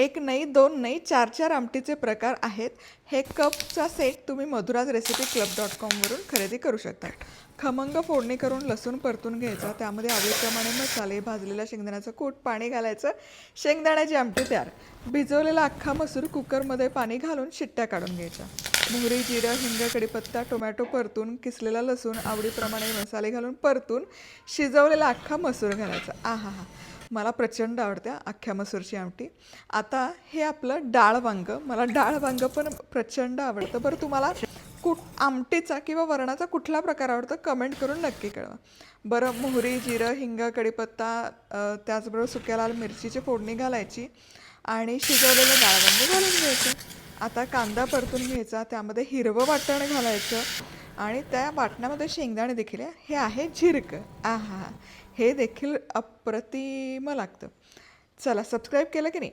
एक नाही दोन नाही चार चार आमटीचे प्रकार आहेत. हे कपचा सेट तुम्ही मधुराज रेसिपी क्लब डॉट कॉमवरून खरेदी करू शकता. खमंग फोडणी करून लसूण परतून घ्यायचा. त्यामध्ये आवडीप्रमाणे मसाले भाजलेल्या शेंगदाण्याचं कूट पाणी घालायचं. शेंगदाण्याची आमटी तयार. भिजवलेला अख्खा मसूर कुकरमध्ये पाणी घालून शिट्ट्या काढून घ्यायच्या. मोहरी जिरं हिंग कडीपत्ता टोमॅटो परतून किसलेला लसूण आवडीप्रमाणे मसाले घालून परतून शिजवलेला अख्खा मसूर घालायचा. आहा हा. मला प्रचंड आवडत्या अख्ख्या मसूरची आमटी. आता हे आपलं डाळ वांग. मला डाळ वांग पण प्रचंड आवडतं. बरं तुम्हाला कुठ आमटीचा किंवा वरणाचा कुठला प्रकार आवडतो कमेंट करून नक्की कळवा. बरं मोहरी जिरं हिंग कडीपत्ता त्याचबरोबर सुक्या लाल मिरचीची फोडणी घालायची. आणि शिजवलेलं डाळ म्हणजे घालून घ्यायचं. आता कांदा परतून घ्यायचा त्यामध्ये हिरवं वाटण घालायचं आणि त्या वाटणामध्ये शेंगदाणे देखील हे आहे झिरकं. आहा. हे देखील अप्रतिम लागतं. चला सबस्क्राईब केलं की नाही?